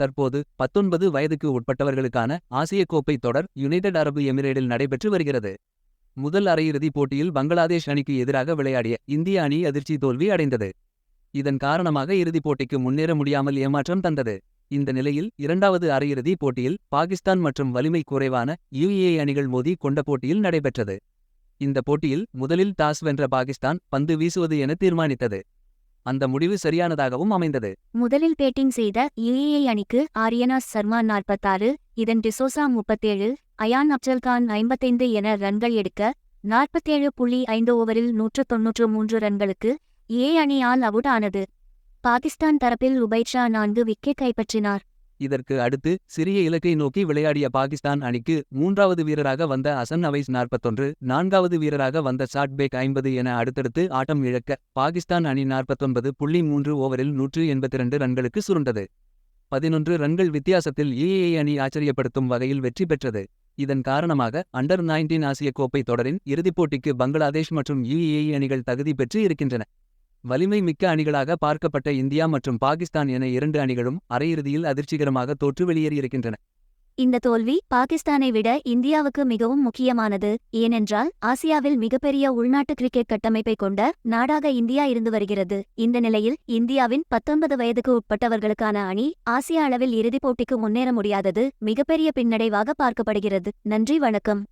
தற்போது பத்தொன்பது வயதுக்கு உட்பட்டவர்களுக்கான ஆசிய கோப்பை தொடர் யுனைடெட் அரபு எமிரேட்டில் நடைபெற்று வருகிறது. முதல் அரையிறுதிப் போட்டியில் பங்களாதேஷ் அணிக்கு எதிராக விளையாடிய இந்திய அணி அதிர்ச்சி தோல்வி அடைந்தது. இதன் காரணமாக இறுதிப் போட்டிக்கு முன்னேற முடியாமல் ஏமாற்றம் தந்தது. இந்த நிலையில் இரண்டாவது அரையிறுதிப் போட்டியில் பாகிஸ்தான் மற்றும் வலிமை குறைவான யுஏ அணிகள் மோதி கொண்ட போட்டியில் நடைபெற்றது. இந்த போட்டியில் முதலில் டாஸ் வென்ற பாகிஸ்தான் பந்து வீசுவது என தீர்மானித்தது. அந்த முடிவு சரியானதாகவும் அமைந்தது. முதலில் பேட்டிங் செய்த ஏஏ அணிக்கு ஆரியனா சர்மா நாற்பத்தாறு இதன் டிசோசா முப்பத்தேழு அயான் அப்சல்கான் ஐம்பத்தைந்து என ரன்கள் எடுக்க நாற்பத்தேழு புள்ளி ஐந்து ஓவரில் நூற்று தொன்னூற்று மூன்று ரன்களுக்கு ஏ அணியால் அவுட் ஆனது. பாகிஸ்தான் தரப்பில் உபைஷா ஷா நான்கு விக்கெட் கைப்பற்றினார். இதற்கு அடுத்து சிறிய இலக்கை நோக்கி விளையாடிய பாகிஸ்தான் அணிக்கு மூன்றாவது வீரராக வந்த அசன் அவைஸ் நாற்பத்தொன்று நான்காவது வீரராக வந்த சாட்பேக் ஐம்பது என அடுத்தடுத்து ஆட்டம் இழக்க பாகிஸ்தான் அணி நாற்பத்தொன்பது புள்ளி மூன்று ஓவரில் நூற்று எண்பத்திரண்டு ரன்களுக்கு சுருண்டது. பதினொன்று ரன்கள் வித்தியாசத்தில் ஏஏ அணி ஆச்சரியப்படுத்தும் வகையில் வெற்றி பெற்றது. இதன் காரணமாக அண்டர் 19 ஆசிய கோப்பை தொடரின் இறுதிப் போட்டிக்கு பங்களாதேஷ் மற்றும் யுஏஇ அணிகள் தகுதி பெற்று இருக்கின்றன. வலிமை மிக்க அணிகளாக பார்க்கப்பட்ட இந்தியா மற்றும் பாகிஸ்தான் என இரண்டு அணிகளும் அரையிறுதியில் அதிர்ச்சிகரமாக தோற்று வெளியேறியிருக்கின்றன. இந்த தோல்வி பாகிஸ்தானை விட இந்தியாவுக்கு மிகவும் முக்கியமானது ஏனென்றால் ஆசியாவில் மிகப்பெரிய உள்நாட்டு கிரிக்கெட் கட்டமைப்பை கொண்ட நாடாக இந்தியா இருந்து வருகிறது. இந்த நிலையில் இந்தியாவின் பத்தொன்பது வயதுக்கு உட்பட்டவர்களுக்கான அணி ஆசிய அளவில் இறுதிப் போட்டிக்கு முன்னேற முடியாதது மிகப்பெரிய பின்னடைவாக பார்க்கப்படுகிறது. நன்றி வணக்கம்.